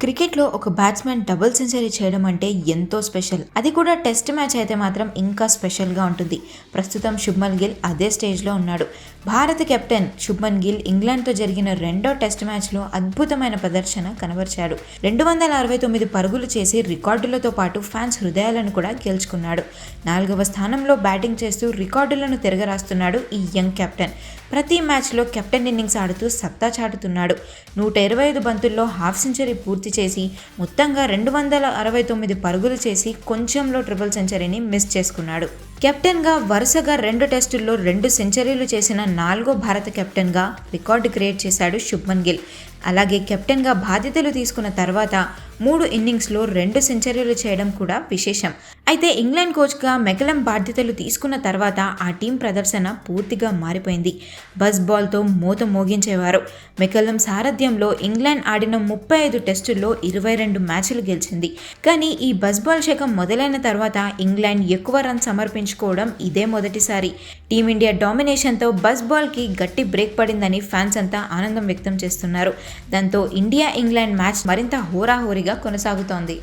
క్రికెట్లో ఒక batsmen double century చేయడం అంటే ఎంతో స్పెషల్. అది కూడా టెస్ట్ మ్యాచ్ అయితే మాత్రం ఇంకా స్పెషల్గా ఉంటుంది. ప్రస్తుతం శుభ్మన్ గిల్ అదే స్టేజ్లో ఉన్నాడు. భారత కెప్టెన్ శుభ్మన్ గిల్ ఇంగ్లాండ్తో జరిగిన రెండో టెస్ట్ మ్యాచ్లో అద్భుతమైన ప్రదర్శన కనబరిచాడు. రెండు వందల అరవై తొమ్మిది పరుగులు చేసి రికార్డులతో పాటు ఫ్యాన్స్ హృదయాలను కూడా గెలుచుకున్నాడు. నాలుగవ స్థానంలో బ్యాటింగ్ చేస్తూ రికార్డులను తిరగరాస్తున్నాడు ఈ యంగ్ కెప్టెన్. ప్రతి మ్యాచ్లో కెప్టెన్ ఇన్నింగ్స్ ఆడుతూ సత్తా చాటుతున్నాడు. నూట ఇరవై ఐదు బంతుల్లో హాఫ్ సెంచరీ పూర్తి చేసి మొత్తంగా రెండు వందల అరవై తొమ్మిది పరుగులు చేసి కొంచెంలో ట్రిపుల్ సెంచరీని మిస్ చేసుకున్నాడు. కెప్టెన్గా వరుసగా రెండు టెస్టుల్లో రెండు సెంచరీలు చేసిన నాలుగో భారత కెప్టెన్గా రికార్డు క్రియేట్ చేశాడు శుభ్మన్ గిల్. అలాగే కెప్టెన్గా బాధ్యతలు తీసుకున్న తర్వాత మూడు ఇన్నింగ్స్లో రెండు సెంచరీలు చేయడం కూడా విశేషం. అయితే ఇంగ్లాండ్ కోచ్గా మెకలం బాధ్యతలు తీసుకున్న తర్వాత ఆ టీం ప్రదర్శన పూర్తిగా మారిపోయింది. బస్ బాల్తో మూత మోగించేవారు. మెకలం సారథ్యంలో ఇంగ్లాండ్ ఆడిన ముప్పై ఐదు టెస్టుల్లో ఇరవై రెండు మ్యాచ్లు గెలిచింది. కానీ ఈ బస్ బాల్ శకం మొదలైన తర్వాత ఇంగ్లాండ్ ఎక్కువ రన్ సమర్పించుకోవడం ఇదే మొదటిసారి. టీమిండియా డామినేషన్తో బస్ బాల్కి గట్టి బ్రేక్ పడిందని ఫ్యాన్స్ అంతా ఆనందం వ్యక్తం చేస్తున్నారు. దాంతో ఇండియా ఇంగ్లాండ్ మ్యాచ్ మరింత హోరాహోరీగా కొనసాగుతోంది.